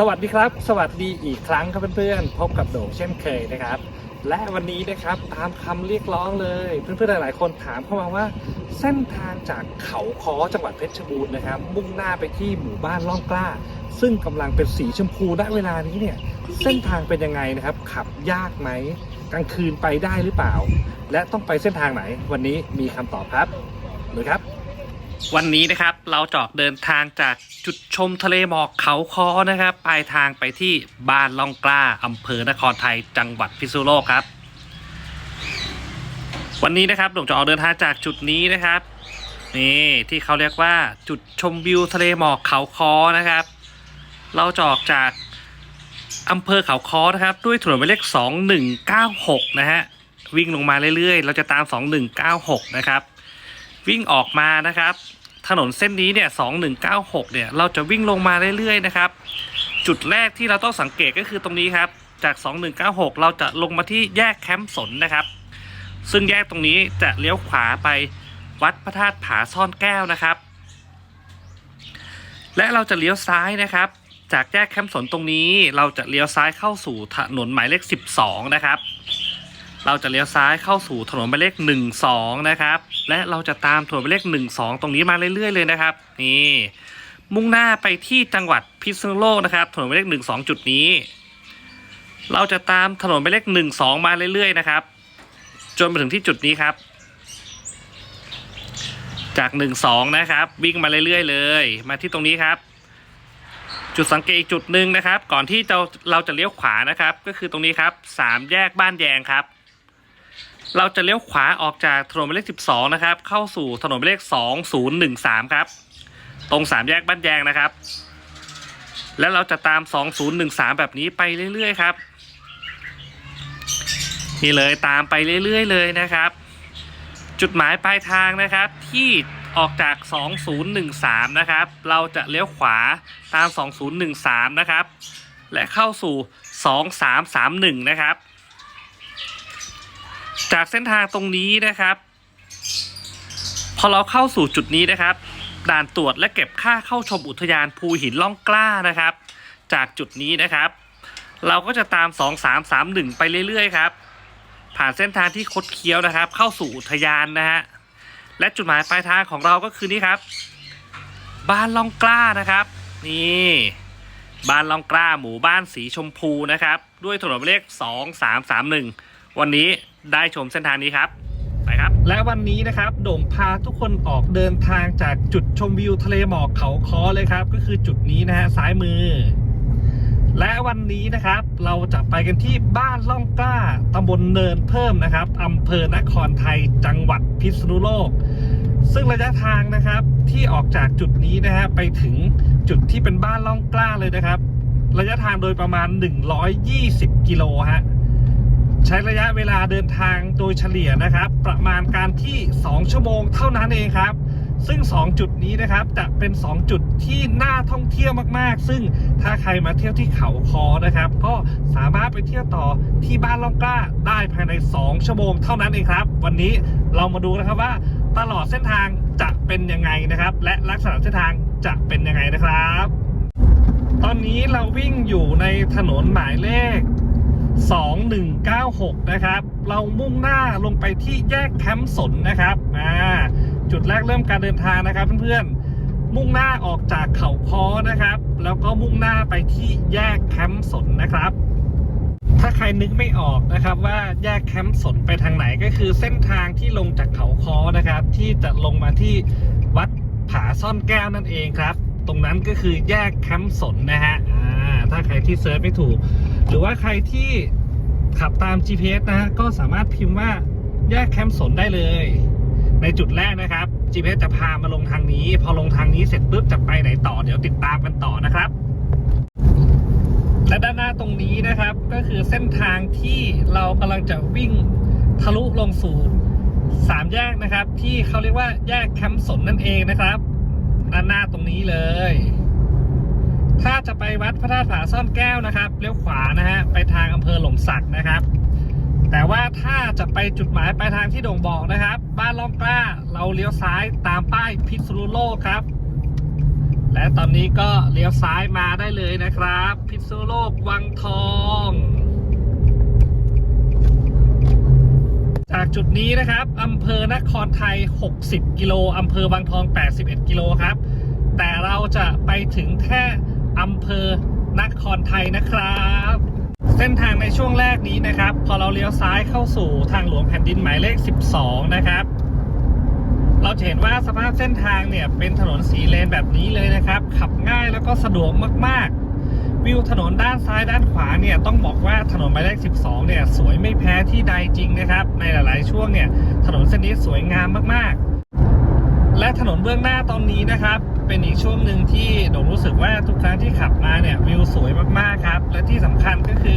สวัสดีครับ สวัสดีอีกครั้งครับเพื่อนๆ พบกับโด่งเช่นเคยนะครับ และวันนี้นะครับตามคำเรียกร้องเลย เพื่อนๆหลายๆคนถามเข้ามาว่า เส้นทางจากเขาค้อจังหวัดเพชรบูรณ์นะครับ มุ่งหน้าไปที่หมู่บ้านล่องกล้า ซึ่งกำลังเป็นสีชมพูณเวลานี้เนี่ยเส้นทางเป็นยังไงนะครับ ขับยากไหมกลางคืนไปได้หรือเปล่า และต้องไปเส้นทางไหน วันนี้มีคำตอบครับเลยครับ วันนี้นะครับเราจอกเดินทางจากจุดชมทะเลหมอกเขาคอนะครับปลายทางไปที่บ้านล่องกล้าอำเภอนครไทยจังหวัดพิษณุโลกครับ วันนี้นะครับผมจะออกเดินทางจากจุดนี้นะครับนี่ที่เขาเรียกว่าจุดชมวิวทะเลหมอกเขาคอนะครับ เราจออกจากอำเภอเขาคอนะครับ ด้วยถนนหมายเลข 2196 นะฮะวิ่งลงมาเรื่อยๆ เราจะตาม 2196 นะครับ วิ่งออกมานะครับ ถนนเส้นนี้เนี่ย2196 เนี่ย เราจะวิ่งลงมาเรื่อยๆนะครับ จุดแรกที่เราต้องสังเกตก็คือตรงนี้ครับ จาก 2196 เราจะลงมาที่แยกแคมป์สนนะครับ ซึ่งแยกตรงนี้จะเลี้ยวขวาไปวัดพระธาตุผาซ่อนแก้วนะครับ และเราจะเลี้ยวซ้ายนะครับ จากแยกแคมป์สนตรงนี้ เราจะเลี้ยวซ้ายเข้าสู่ถนนหมายเลข 12 นะครับ เราจะเลี้ยวซ้ายเข้าสู่ถนนหมายเลข12 นะครับ และเราจะตามถนนหมายเลข 12 ตรงนี้มาเรื่อยๆเลยนะครับ นี่ มุ่งหน้าไปที่จังหวัดพิษณุโลกนะครับ ถนนหมายเลข 12 จุดนี้ เราจะตามถนนหมายเลข 12 มาเรื่อยๆนะครับ จนมาถึงที่จุดนี้ครับ จาก 12 นะครับวิ่งมาเรื่อยๆเลย มาที่ตรงนี้ครับจุดสังเกตอีกจุดหนึ่งนะครับ ก่อนที่เราเราจะเลี้ยวขวานะครับ ก็คือตรงนี้ครับสามแยกบ้านแยงครับ เราจะเลี้ยวขวาออกจากถนนหมายเลข 12 นะครับ เข้าสู่ถนนหมายเลข 2013 ครับ ตรงสามแยกบ้านแยงนะครับ แล้วเราจะตาม 2013 แบบนี้ไปเรื่อยๆครับ นี่เลยตามไปเรื่อยๆเลยนะครับ จุดหมายปลายทางนะครับที่ออกจาก 2013 นะครับ เราจะเลี้ยวขวาตาม 2013 นะครับ และเข้าสู่ 2331 นะครับ จากเส้นทางตรงนี้นะครับ พอเราเข้าสู่จุดนี้นะครับ ด่านตรวจและเก็บค่าเข้าชมอุทยานภูหินล่องกล้านะครับ จากจุดนี้นะครับ เราก็จะตาม 2331 ไปเรื่อยๆครับ ผ่านเส้นทางที่คดเคี้ยวนะครับ เข้าสู่อุทยานนะฮะและจุดหมายปลายทางของเราก็คือนี่ครับ บ้านล่องกล้านะครับ นี่บ้านล่องกล้าหมู่บ้านสีชมพูนะครับ ด้วยถนนเลข 2331 วันนี้ได้ชมเส้นทางนี้ครับไปครับ และวันนี้นะครับโด่งพาทุกคนออกเดินทางจากจุดชมวิวทะเลหมอกเขาคอเลยครับ ก็คือจุดนี้นะฮะซ้ายมือ และวันนี้นะครับ เราจะไปกันที่บ้านล่องกล้าตำบลเนินเพิ่มนะครับอำเภอนครไทยจังหวัดพิษณุโลก ซึ่งระยะทางนะครับที่ออกจากจุดนี้นะฮะไปถึงจุดที่เป็นบ้านล่องกล้าเลยนะครับ ระยะทางโดยประมาณ 120 กิโลฮะ ใช้ระยะเวลาเดินทางโดยเฉลี่ยนะครับ ประมาณการที่ 2 ชั่วโมงเท่านั้นเองครับ ซึ่ง 2 จุดนี้นะครับจะเป็น 2 จุดที่น่าท่องเที่ยวมากๆ ซึ่งถ้าใครมาเที่ยวที่เขาคอนะครับ ก็สามารถไปเที่ยวต่อที่บ้านล่องกล้าได้ภายใน 2 ชั่วโมงเท่านั้นเองครับ วันนี้เรามาดูนะครับว่าตลอดเส้นทางจะเป็นยังไงนะครับ และลักษณะเส้นทางจะเป็นยังไงนะครับ ตอนนี้เราวิ่งอยู่ในถนนหมายเลข 2196 นะครับ เรามุ่งหน้าลงไปที่แยกแคมป์สนนะครับอ่าจุดแรกเริ่มการเดินทางนะครับเพื่อนๆ มุ่งหน้าออกจากเขาคอนะครับ แล้วก็มุ่งหน้าไปที่แยกแคมป์สนนะครับ ถ้าใครนึกไม่ออกนะครับว่าแยกแคมป์สนไปทางไหนก็คือเส้นทางที่ลงจากเขาคอนะครับ ที่จะลงมาที่วัดผาซ่อนแก้วนั่นเองครับ ตรงนั้นก็คือแยกแคมป์สนนะฮะอ่า ถ้าใครที่เซิร์ชไม่ถูก หรือว่าใครที่ขับตาม GPS นะ ก็สามารถพิมพ์ว่าแยกแคมป์สนได้เลย ในจุดแรกนะครับ GPS จะพามาลงทางนี้ พอลงทางนี้เสร็จปุ๊บจะไปไหนต่อเดี๋ยวติดตามกันต่อนะครับ และด้านหน้าตรงนี้นะครับ ก็คือเส้นทางที่เรากำลังจะวิ่งทะลุลงสู่สามแยกนะครับ ที่เขาเรียกว่าแยกแคมป์สนนั่นเองนะครับด้านหน้าตรงนี้เลย ถ้าจะไปวัดพระธาตุผาซ่อนแก้วนะครับเลี้ยวขวานะฮะไปทางอำเภอหล่มสักนะครับ แต่ว่าถ้าจะไปจุดหมายปลายทางที่โด่งบอกนะครับ บ้านล่องกล้าเราเลี้ยวซ้ายตามป้ายพิษณุโลกครับ และตอนนี้ก็เลี้ยวซ้ายมาได้เลยนะครับ พิษณุโลกวังทอง จากจุดนี้นะครับอำเภอนครไทย 60 กิโลอำเภอวังทอง 81 กิโลครับ แต่เราจะไปถึงแค่ อำเภอนครไทยนะครับ เส้นทางในช่วงแรกนี้นะครับ พอเราเลี้ยวซ้ายเข้าสู่ทางหลวงแผ่นดินหมายเลข 12 นะครับ เราจะเห็นว่าสภาพเส้นทางเนี่ยเป็นถนนสีเลนแบบนี้เลยนะครับ ขับง่ายแล้วก็สะดวกมากๆ วิวถนนด้านซ้ายด้านขวาเนี่ยต้องบอกว่าถนนหมายเลข 12 เนี่ยสวยไม่แพ้ที่ใดจริงนะครับ ในหลาย ๆ ช่วงเนี่ยถนนเส้นนี้สวยงามมากๆ และถนนเบื้องหน้าตอนนี้นะครับ เป็นอีกช่วงหนึ่งที่โด่งรู้สึกว่าทุกครั้งที่ขับมาเนี่ยวิวสวยมากๆครับ และที่สำคัญก็คือ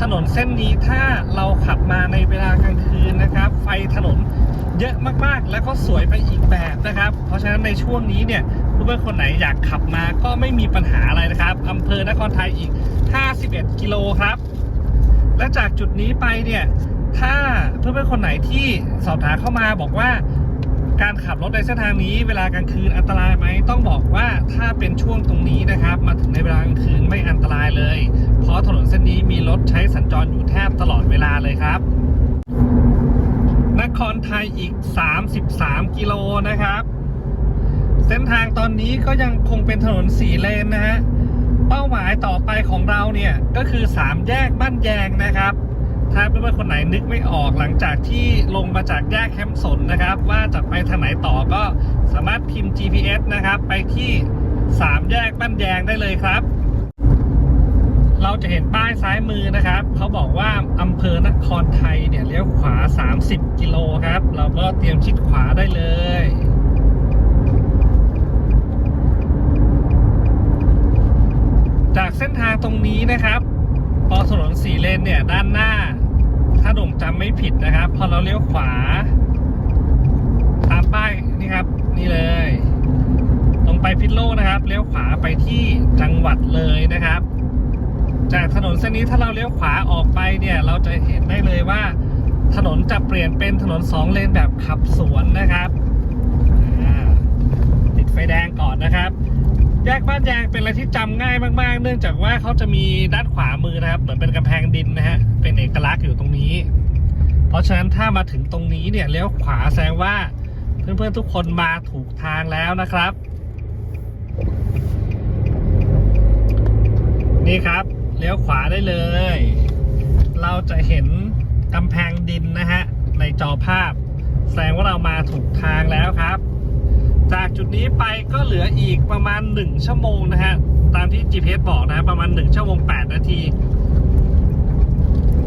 ถนนเส้นนี้ถ้าเราขับมาในเวลากลางคืนนะครับ ไฟถนนเยอะมากๆ แล้วก็สวยไปอีกแบบนะครับ เพราะฉะนั้นในช่วงนี้เนี่ยเพื่อนๆคนไหนอยากขับมาก็ไม่มีปัญหาอะไรนะครับอำเภอนครไทยอีก 51 กิโลครับ และจากจุดนี้ไปเนี่ยถ้าเพื่อนๆคนไหนที่สอบถามเข้ามาบอกว่า การขับรถในเส้นทางนี้เวลากลางคืนอันตรายไหมต้องบอกว่าถ้าเป็นช่วงตรงนี้นะครับ มาถึงในเวลากลางคืนไม่อันตรายเลย เพราะถนนเส้นนี้มีรถใช้สัญจรอยู่แทบตลอดเวลาเลยครับ นครไทยอีก 33 กิโลนะครับ เส้นทางตอนนี้ก็ยังคงเป็นถนนสีเลนนะฮะเป้าหมายต่อไปของเราเนี่ยก็คือ 3 แยกบ้านแยงนะครับ ถ้าเพื่อนๆคนไหนนึกไม่ออกหลังจากที่ลงมาจากแยกแคมป์สนนะครับ ว่าจะไปทางไหนต่อก็สามารถพิมพ์ GPS นะครับ ไปที่3แยกบ้านแยงได้เลยครับ เราจะเห็นป้ายซ้ายมือนะครับเขาบอกว่าอำเภอนครไทยเนี่ยเลี้ยวขวา 30 กิโลครับ เราก็เตรียมชิดขวาได้เลยจากเส้นทางตรงนี้นะครับ พอถนนสีเลนเนี่ย ด้านหน้า ถ้าหนุ่มจำไม่ผิดนะครับ พอเราเลี้ยวขวา ตามป้ายนี่ครับ นี่เลย ตรงไปพิษโลกนะครับ เลี้ยวขวาไปที่จังหวัดเลยนะครับ จากถนนเส้นนี้ถ้าเราเลี้ยวขวาออกไปเนี่ย เราจะเห็นได้เลยว่า ถนนจะเปลี่ยนเป็นถนนสองเลนแบบขับสวนนะครับติดไฟแดงก่อนนะครับ แยกบ้านแยงเป็นอะไรที่จำง่ายมากๆ เนื่องจากว่าเขาจะมีด้านขวามือนะครับ เหมือนเป็นกำแพงดินนะฮะ เป็นเอกลักษณ์อยู่ตรงนี้ เพราะฉะนั้นถ้ามาถึงตรงนี้เนี่ยเลี้ยวขวาแสดงว่าเพื่อนๆทุกคนมาถูกทางแล้วนะครับ นี่ครับเลี้ยวขวาได้เลย เราจะเห็นกำแพงดินนะฮะในจอภาพ แสดงว่าเรามาถูกทางแล้วครับ จากจุดนี้ไปก็เหลืออีกประมาณ 1 ชั่วโมงนะฮะ ตามที่ GPS บอกนะประมาณ 1 ชั่วโมง 8 นาที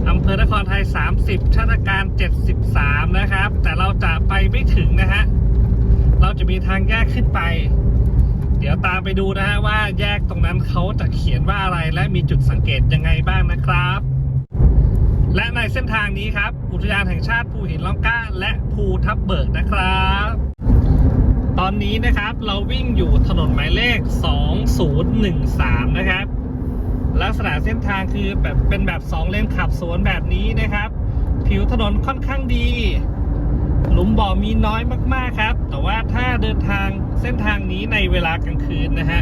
อำเภอนครไทย 30ชาติการ 73 นะครับ แต่เราจะไปไม่ถึงนะฮะ เราจะมีทางแยกขึ้นไป เดี๋ยวตามไปดูนะฮะว่าแยกตรงนั้นเขาจะเขียนว่าอะไรและมีจุดสังเกตยังไงบ้างนะครับ และในเส้นทางนี้ครับ อุทยานแห่งชาติภูหินล่องกล้า และภูทับเบิกนะครับ ตอนนี้นะครับเราวิ่งอยู่ถนนหมายเลข 2013 นะครับ ลักษณะเส้นทางคือแบบเป็นแบบ 2 เลนขับสวนแบบนี้นะครับ ผิวถนนค่อนข้างดี หลุมบ่อมีน้อยมากๆครับ แต่ว่าถ้าเดินทางเส้นทางนี้ในเวลากลางคืนนะฮะ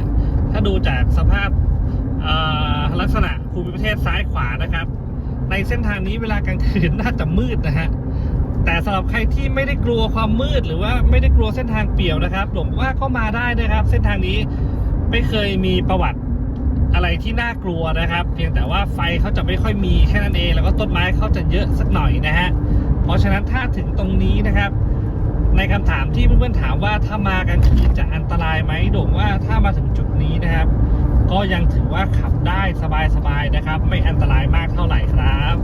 ถ้าดูจากสภาพเออลักษณะภูมิประเทศซ้ายขวานะครับ ในเส้นทางนี้เวลากลางคืนน่าจะมืดนะฮะ แต่สำหรับใครที่ไม่ได้กลัวความมืดหรือว่าไม่ได้กลัวเส้นทางเปี่ยวนะครับผมว่าก็มาได้นะครับ เส้นทางนี้ไม่เคยมีประวัติอะไรที่น่ากลัวนะครับ เพียงแต่ว่าไฟเขาจะไม่ค่อยมีแค่นั้นเอง แล้วก็ต้นไม้เขาจะเยอะสักหน่อยนะฮะเพราะฉะนั้นถ้าถึงตรงนี้นะครับ ในคำถามที่เพื่อนๆถามว่าถ้ามากลางคืนจะอันตรายไหมโด่งว่าถ้ามาถึงจุดนี้นะครับ ก็ยังถือว่าขับได้สบายๆนะครับ ไม่อันตรายมากเท่าไหร่ครับ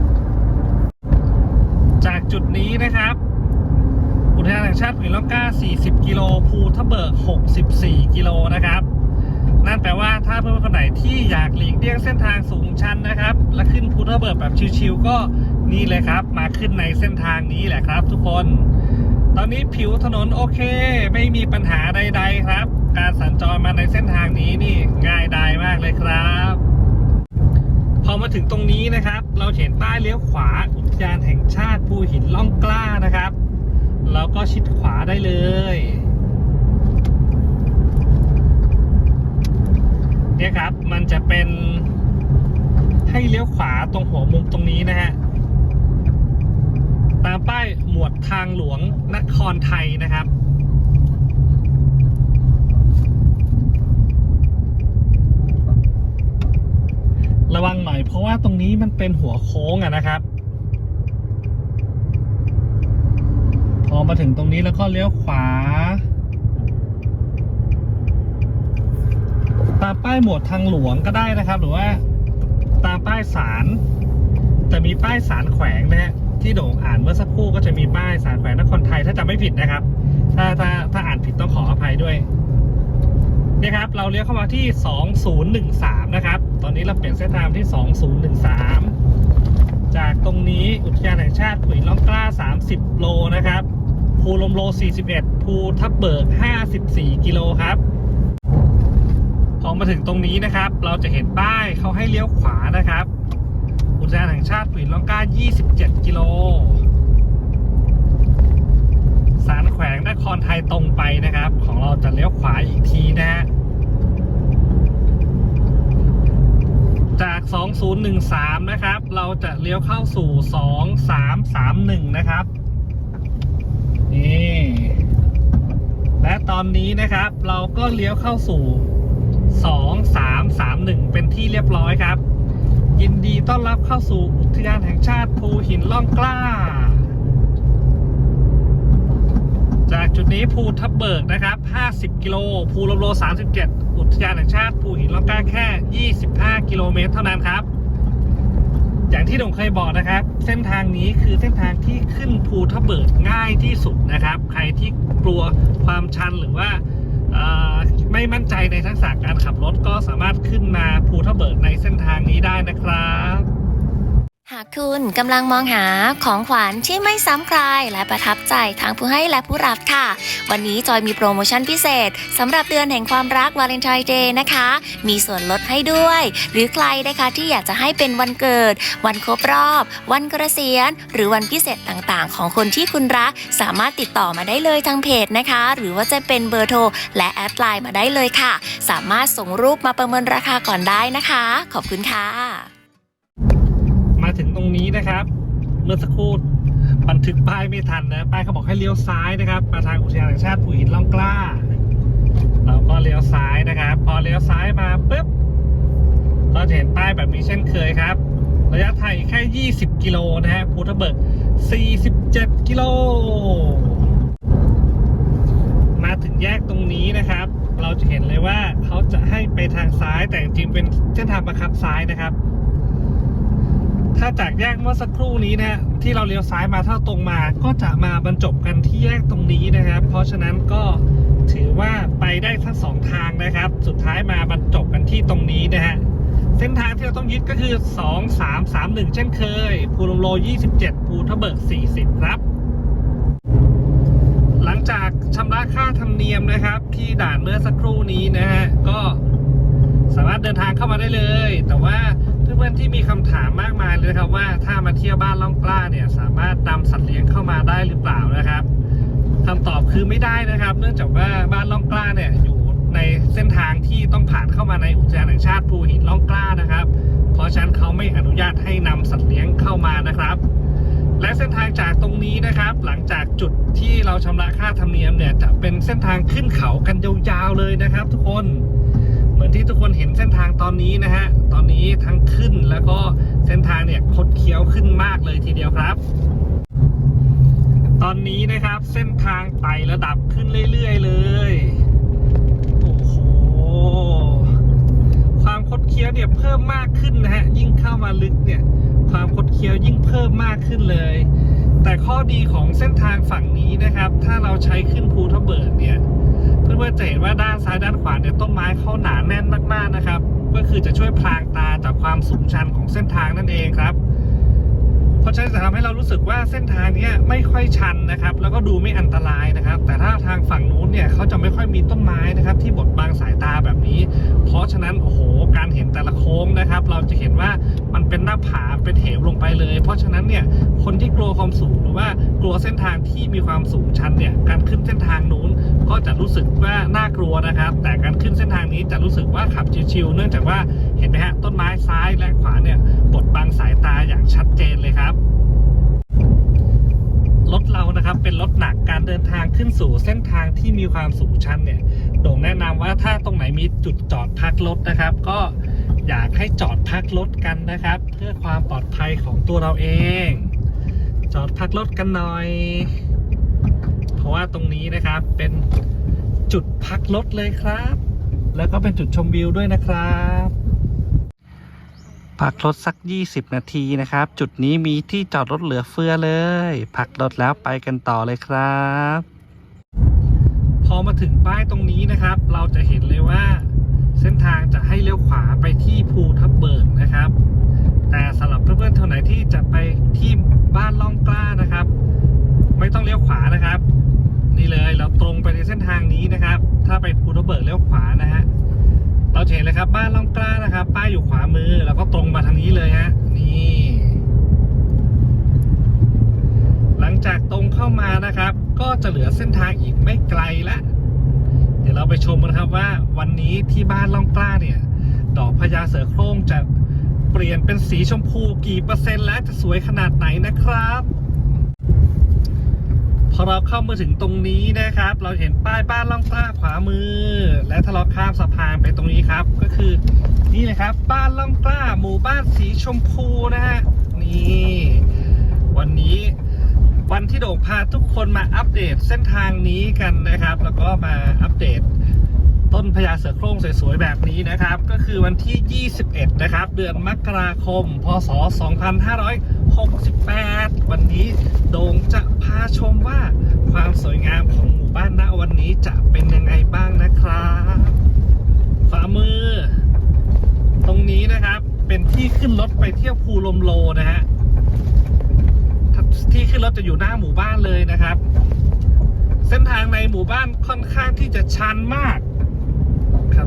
จากจุดนี้นะครับอุทยานแห่งชาติหุนล่องกล้า 40 กิโลภูทับเบิก 64 กิโลนะครับ นั่นแปลว่าถ้าเพื่อนๆคนไหนที่อยากหลีกเลี่ยงเส้นทางสูงชันนะครับ และขึ้นภูทับเบิกแบบชิวๆก็นี่เลยครับ มาขึ้นในเส้นทางนี้แหละครับ ทุกคน ตอนนี้ผิวถนนโอเค ไม่มีปัญหาใด ๆ ครับ การสัญจรมาในเส้นทางนี้นี่ง่ายดายมากเลยครับ พอมาถึงตรงนี้นะครับ เราเห็นป้ายเลี้ยวขวาอุทยานแห่งชาติภูหินล่องกล้านะครับ เราก็ชิดขวาได้เลยเนี่ยครับมันจะเป็นให้เลี้ยวขวาตรงหัวมุมตรงนี้นะฮะตามป้ายหมวดทางหลวงนครไทยนะครับ ระวังหน่อยเพราะว่าตรงนี้มันเป็นหัวโค้งอะนะครับ พอมาถึงตรงนี้แล้วก็เลี้ยวขวา ตามป้ายหมวดทางหลวงก็ได้นะครับ หรือว่าตามป้ายสารจะมีป้ายสารแขวงนะฮะที่โด่งอ่านเมื่อสักครู่ก็จะมีป้ายสารแขวงนครไทยถ้าจำไม่ผิดนะครับ ถ้าถ้าถ้าอ่านผิดต้องขออภัยด้วย นี่ยครับ เราเลี้ยวเข้ามาที่ 2013 นะครับ ตอนนี้เราเปลี่ยนเส้นทางที่ 2013 จากตรงนี้อุทยานแห่งชาติขุยล่องกล้า 30 โลนะครับ ภูลมโล 41 ภูทับเบิก 54 กิโลครับพอมาถึงตรงนี้นะครับ เราจะเห็นป้ายเขาให้เลี้ยวขวานะครับ อุทยานแห่งชาติขุยล่องกล้า 27 กิโล สารแขวงนครไทยตรงไปนะครับ ของเราจะเลี้ยวขวาอีกทีนะฮะจาก 2013 นะครับ เราจะเลี้ยวเข้าสู่ 2331 นะครับ นี่ และตอนนี้นะครับ เราก็เลี้ยวเข้าสู่ 2331 เป็นที่เรียบร้อยครับ ยินดีต้อนรับเข้าสู่อุทยานแห่งชาติภูหินล่องกล้า จากจุดนี้ภูทับเบิกนะครับ 50 กิโล ภูลมโล 37 อุทยานแห่งชาติ ภูหินล่องกล้าแค่ 25 กิโลเมตรเท่านั้นครับ อย่างที่ผมเคยบอกนะครับ เส้นทางนี้คือเส้นทางที่ขึ้นภูทับเบิกง่ายที่สุดนะครับ ใครที่กลัวความชันหรือว่าไม่มั่นใจในทักษะการขับรถก็สามารถขึ้นมาภูทับเบิกในเส้นทางนี้ได้นะครับ หากคุณกำลังมองหาของขวัญที่ไม่ซ้ำใครและประทับใจทั้งผู้ให้และผู้รับค่ะ วันนี้จอยมีโปรโมชั่นพิเศษสำหรับเดือนแห่งความรักวาเลนไทน์เดย์นะคะ มีส่วนลดให้ด้วย หรือใครนะคะที่อยากจะให้เป็นวันเกิด วันครบรอบ วันเกษียณหรือวันพิเศษต่างๆ ของคนที่คุณรัก สามารถติดต่อมาได้เลยทางเพจนะคะ หรือว่าจะเป็นเบอร์โทรและแอดไลน์มาได้เลยค่ะ สามารถส่งรูปมาประเมินราคาก่อนได้นะคะ ขอบคุณค่ะ นี้นะครับ เมื่อสักครู่บันทึกป้ายไม่ทันนะป้ายเขาบอกให้เลี้ยวซ้ายนะครับมาทางอุทยานแห่งชาติภูหินล่องกล้า เราก็เลี้ยวซ้ายนะครับ พอเลี้ยวซ้ายมาปุ๊บเราจะเห็นป้ายแบบนี้เช่นเคยครับ ระยะไทยแค่ 20 กิโลนะฮะภูทับเบิก 47 กิโล มาถึงแยกตรงนี้นะครับ เราจะเห็นเลยว่าเขาจะให้ไปทางซ้ายแต่จริงเป็นเส้นทางบังคับซ้ายนะครับ ถ้าจากแยกเมื่อสักครู่นี้นะที่เราเลี้ยวซ้ายมาเท่าตรงมาก็จะมาบรรจบกันที่แยกตรงนี้นะครับ เพราะฉะนั้นก็ถือว่าไปได้ทั้งสองทางนะครับ สุดท้ายมาบรรจบกันที่ตรงนี้นะฮะเส้นทางที่เราต้องยึดก็คือ 2 3 3 1 เช่นเคยภูลมโล 27 ภูทะเบิก 40 ครับ หลังจากชำระค่าธรรมเนียมนะครับ ที่ด่านเมื่อสักครู่นี้นะฮะก็สามารถเดินทางเข้ามาได้เลย แต่ว่า เพื่อนๆที่มีคำถามมากมายเลยครับว่าถ้ามาเที่ยวบ้านล่องกล้าเนี่ยสามารถนำสัตว์เลี้ยงเข้ามาได้หรือเปล่านะครับคำตอบคือไม่ได้นะครับ เนื่องจากว่าบ้านล่องกล้าเนี่ยอยู่ในเส้นทางที่ต้องผ่านเข้ามาในอุทยานแห่งชาติภูหินล่องกล้านะครับ เพราะฉะนั้นเขาไม่อนุญาตให้นำสัตว์เลี้ยงเข้ามานะครับ และเส้นทางจากตรงนี้นะครับ หลังจากจุดที่เราชำระค่าธรรมเนียมเนี่ยจะเป็นเส้นทางขึ้นเขากันยาวๆเลยนะครับ ทุกคน เหมือนที่ทุกคนเห็นเส้นทางตอนนี้นะฮะ ตอนนี้ทั้งขึ้นแล้วก็เส้นทางเนี่ยคดเคี้ยวขึ้นมากเลยทีเดียวครับ ตอนนี้นะครับเส้นทางไต่ระดับขึ้นเรื่อยๆเลย โอ้โห ความคดเคี้ยวเนี่ยเพิ่มมากขึ้นนะฮะ ยิ่งเข้ามาลึกเนี่ย ความคดเคี้ยวยิ่งเพิ่มมากขึ้นเลย แต่ข้อดีของเส้นทางฝั่งนี้นะครับ ถ้าเราใช้ขึ้นภูทับเบิกเนี่ย เพื่อนๆจะเห็นว่าด้านซ้ายด้านขวาเนี่ยต้นไม้เขาหนาแน่นมากๆนะครับ ก็คือจะช่วยพรางตาจากความสูงชันของเส้นทางนั่นเองครับ เพราะฉะนั้นจะทำให้เรารู้สึกว่าเส้นทางนี้ไม่ค่อยชันนะครับ แล้วก็ดูไม่อันตรายนะครับ แต่ถ้าทางฝั่งนู้นเนี่ยเขาจะไม่ค่อยมีต้นไม้นะครับ ที่บดบังสายตาแบบนี้ เพราะฉะนั้นโอ้โหการเห็นแต่ละโค้งนะครับ เราจะเห็นว่ามันเป็นหน้าผาเป็นเหวลงไปเลย เพราะฉะนั้นเนี่ยคนที่กลัวความสูงหรือว่ากลัวเส้นทางที่มีความสูงชันเนี่ยการขึ้นเส้นทางนู้นก็จะรู้สึกว่าน่ากลัวนะครับ แต่การขึ้นเส้นทางนี้จะรู้สึกว่าขับชิวๆเนื่องจากว่าเห็นไหมฮะต้นไม้ซ้ายและขวาเนี่ยบดบังสายตาอย่างชัดเจนเลยครับรถเรานะครับเป็นรถหนักการเดินทางขึ้นสู่เส้นทางที่มีความสูงชันเนี่ยโด่งแนะนำว่าถ้าตรงไหนมีจุดจอดพักรถนะครับ ก็อยากให้จอดพักรถกันนะครับ เพื่อความปลอดภัยของตัวเราเอง จอดพักรถกันหน่อย ราะว่าตรงนี้นะครับเป็นจุดพักรถเลยครับ แล้วก็เป็นจุดชมวิวด้วยนะครับพักรถสัก 20 นาทีนะครับ จุดนี้มีที่จอดรถเหลือเฟือเลยพักรถแล้วไปกันต่อเลยครับ พอมาถึงป้ายตรงนี้นะครับ เราจะเห็นเลยว่า เส้นทางจะให้เลี้ยวขวาไปที่ภูทับเบิกนะครับ แต่สำหรับเพื่อนๆเท่าไหนที่จะไปที่บ้านล่องกล้านะครับ ไม่ต้องเลี้ยวขวานะครับ นี่เลยเราตรงไปในเส้นทางนี้นะครับ ถ้าไปภูทับเบิกเลี้ยวขวานะฮะเราเห็นเลยครับบ้านล่องกล้านะครับ ป้ายอยู่ขวามือแล้วก็ตรงมาทางนี้เลยฮะนี่ หลังจากตรงเข้ามานะครับ ก็จะเหลือเส้นทางอีกไม่ไกลละเดี๋ยวเราไปชมกันครับว่า วันนี้ที่บ้านล่องกล้าเนี่ย ดอกพญาเสือโคร่งจะเปลี่ยนเป็นสีชมพูกี่เปอร์เซ็นต์และจะสวยขนาดไหนนะครับ พอเราเข้ามาถึงตรงนี้นะครับ เราเห็นป้ายบ้านล่องกล้าขวามือ และถ้าเราข้ามสะพานไปตรงนี้ครับ ก็คือนี่เลยครับ บ้านล่องกล้าหมู่บ้านสีชมพูนะฮะนี่วันนี้วันที่โด่งพาทุกคนมาอัปเดตเส้นทางนี้กันนะครับ แล้วก็มาอัปเดต ต้นพญาเสือโคร่งสวยๆแบบนี้นะครับ ก็คือวันที่ 21 นะครับ เดือนมกราคม พศ 2568 วันนี้โด่งจะพาชมว่าความสวยงามของหมู่บ้านณวันนี้จะเป็นยังไงบ้างนะครับฝ่ามือ ตรงนี้นะครับเป็นที่ขึ้นรถไปเที่ยวภูลมโลนะฮะที่ขึ้นรถจะอยู่หน้าหมู่บ้านเลยนะครับ เส้นทางในหมู่บ้านค่อนข้างที่จะชันมาก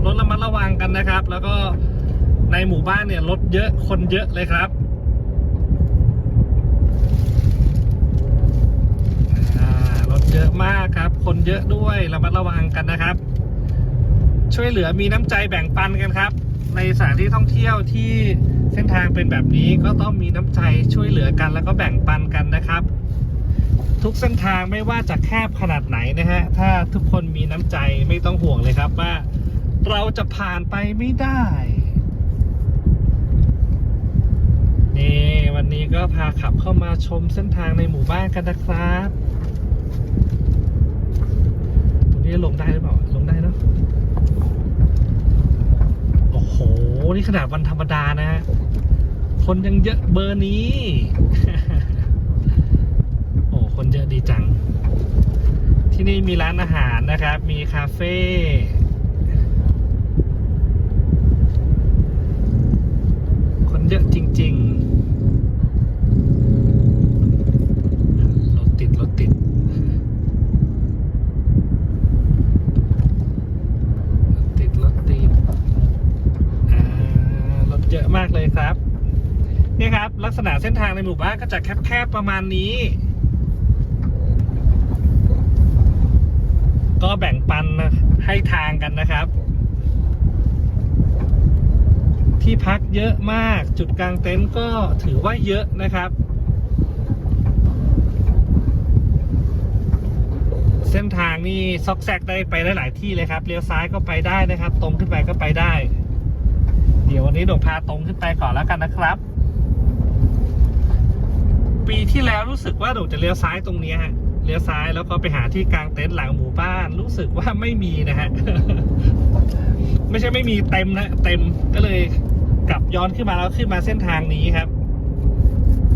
รถระมัดระวังกันนะครับ แล้วก็ในหมู่บ้านเนี่ยรถเยอะคนเยอะเลยครับรถเยอะมากครับ คนเยอะด้วยระมัดระวังกันนะครับ ช่วยเหลือมีน้ำใจแบ่งปันกันครับ ในสถานที่ท่องเที่ยวที่เส้นทางเป็นแบบนี้ก็ต้องมีน้ำใจช่วยเหลือกันแล้วก็แบ่งปันกันนะครับ ทุกเส้นทางไม่ว่าจะแคบขนาดไหนนะฮะถ้าทุกคนมีน้ำใจไม่ต้องห่วงเลยครับว่า เราจะผ่านไปไม่ได้ นี่วันนี้ก็พาขับเข้ามาชมเส้นทางในหมู่บ้านกันนะครับ ตรงนี้ลงได้หรือเปล่า ลงได้เนอะโอ้โห นี่ขนาดวันธรรมดานะคนยังเยอะเบอร์นี้ โอ้ คนเยอะดีจัง ที่นี่มีร้านอาหารนะครับ มีคาเฟ่ คนเยอะจริงๆ รถติด รถติด รถติด รถติด อ่ารถเยอะมากเลยครับ เนี่ยครับ ลักษณะเส้นทางใน หมู่บ้านก็จะแคบๆประมาณนี้ ก็แบ่งปันนะให้ทางกันนะครับ ที่พักเยอะมากจุดกลางเต็นท์ก็ถือว่าเยอะนะครับเส้นทางนี่ซอกแซกได้ไปได้หลายที่เลยครับ เลี้ยวซ้ายก็ไปได้นะครับ ตรงขึ้นไปก็ไปได้ เดี๋ยววันนี้โด่งพาตรงขึ้นไปก่อนแล้วกันนะครับ ปีที่แล้วรู้สึกว่าโด่งจะเลี้ยวซ้ายตรงนี้ฮะเลี้ยวซ้ายแล้วก็ไปหาที่กลางเต็นท์หลังหมู่บ้าน รู้สึกว่าไม่มีนะฮะไม่ใช่ไม่มีเต็มนะเต็มก็เลยกลับย้อนขึ้นมาแล้วขึ้นมาเส้นทางนี้ครับ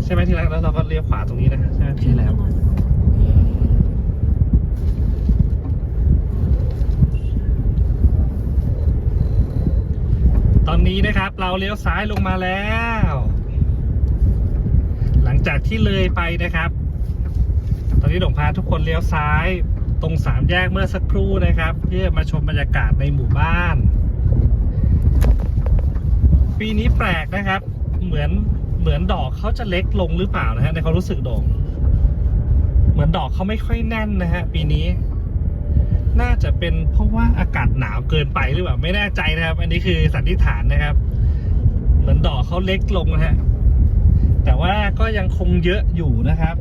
ใช่ไหมที่แรกแล้วเราก็เลี้ยวขวาตรงนี้นะใช่ไหมที่แล้วตอนนี้นะครับ เราเลี้ยวซ้ายลงมาแล้ว จากที่เลยไปนะครับ ตอนนี้หลวงพาทุกคนเลี้ยวซ้ายตรงสามแยกเมื่อสักครู่นะครับเพื่อมาชมบรรยากาศในหมู่บ้าน ปีนี้แปลกนะครับ เหมือนเหมือนดอกเขาจะเล็กลงหรือเปล่านะฮะในความรู้สึกด่งเหมือนดอกเขาไม่ค่อยแน่นนะฮะ ปีนี้ น่าจะเป็นเพราะว่าอากาศหนาวเกินไปหรือเปล่าไม่แน่ใจนะครับ อันนี้คือสันนิษฐานนะครับ เหมือนดอกเขาเล็กลงนะฮะ แต่ว่าก็ยังคงเยอะอยู่นะครับ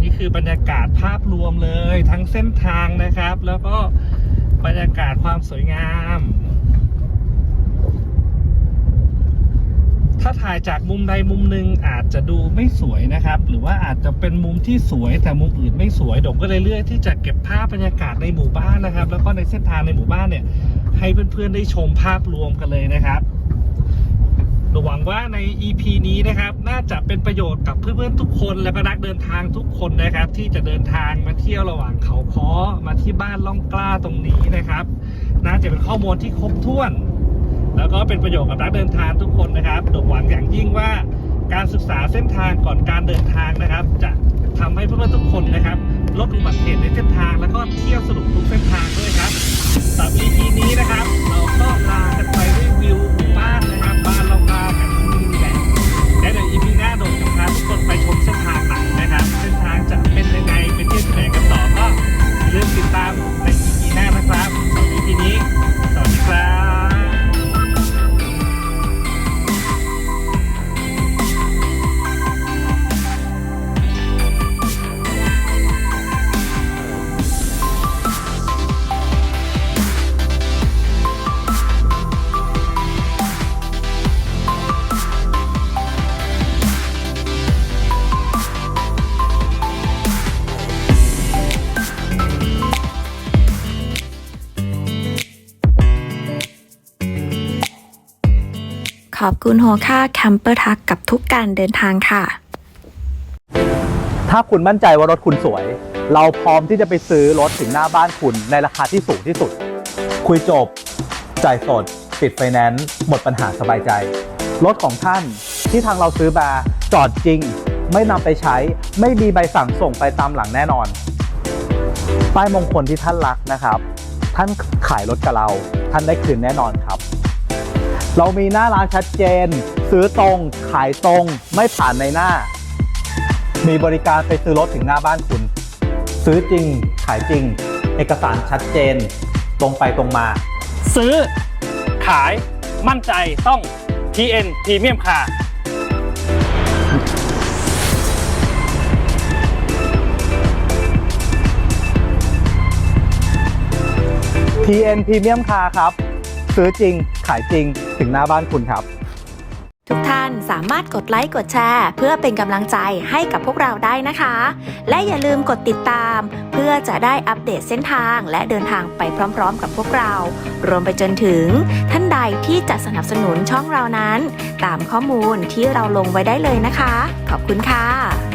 นี่คือบรรยากาศภาพรวมเลยทั้งเส้นทางนะครับ แล้วก็บรรยากาศความสวยงาม ถ้าถ่ายจากมุมใดมุมหนึ่งอาจจะดูไม่สวยนะครับ หรือว่าอาจจะเป็นมุมที่สวยแต่มุมอื่นไม่สวยดมก็เลยเลือกที่จะเก็บภาพบรรยากาศในหมู่บ้านนะครับ แล้วก็ในเส้นทางในหมู่บ้านเนี่ย ให้เพื่อนๆได้ชมภาพรวมกันเลยนะครับ หวังว่าใน EP นี้นะครับ น่าจะเป็นประโยชน์กับเพื่อนๆทุกคน และก็นักเดินทางทุกคนนะครับ ที่จะเดินทางมาเที่ยวระหว่างเขาค้อมาที่บ้านล่องกล้าตรงนี้นะครับ น่าจะเป็นข้อมูลที่ครบถ้วน แล้วก็เป็นประโยชน์กับนักเดินทางทุกคนนะครับหวังอย่างยิ่งว่าการศึกษาเส้นทางก่อนการเดินทางนะครับ จะทำให้เพื่อนๆทุกคนนะครับลดอุบัติเหตุในเส้นทาง แล้วก็เที่ยวสนุกทุกเส้นทางด้วยครับสำหรับ EP นี้นะครับ ขอบคุณโฮค่าแคมเปอร์ทักกับทุกการเดินทางค่ะ ถ้าคุณมั่นใจว่ารถคุณสวย เราพร้อมที่จะไปซื้อรถถึงหน้าบ้านคุณในราคาที่สูงที่สุด คุยจบ จ่ายสด ปิดไฟแนนซ์หมดปัญหาสบายใจ รถของท่านที่ทางเราซื้อมาจอดจริง ไม่นำไปใช้ ไม่มีใบสั่งส่งไปตามหลังแน่นอน ป้ายมงคลที่ท่านรักนะครับ ท่านขายรถกับเรา ท่านได้คืนแน่นอนครับ เรามีหน้าร้านชัดเจน ซื้อตรงขายตรงไม่ผ่านในหน้า มีบริการไปซื้อรถถึงหน้าบ้านคุณ ซื้อจริง ขายจริง เอกสารชัดเจน ตรงไปตรงมา ซื้อ ขายมั่นใจต้อง TN Premium Car TN Premium Car ครับ ซื้อจริง ขายจริงถึงหน้าบ้านคุณครับ ทุกท่านสามารถกดไลค์กดแชร์ เพื่อเป็นกำลังใจให้กับพวกเราได้นะคะ และอย่าลืมกดติดตาม เพื่อจะได้อัปเดตเส้นทางและเดินทางไปพร้อมๆ กับพวกเรา รวมไปจนถึงท่านใดที่จะสนับสนุนช่องเรานั้น ตามข้อมูลที่เราลงไว้ได้เลยนะคะ ขอบคุณค่ะ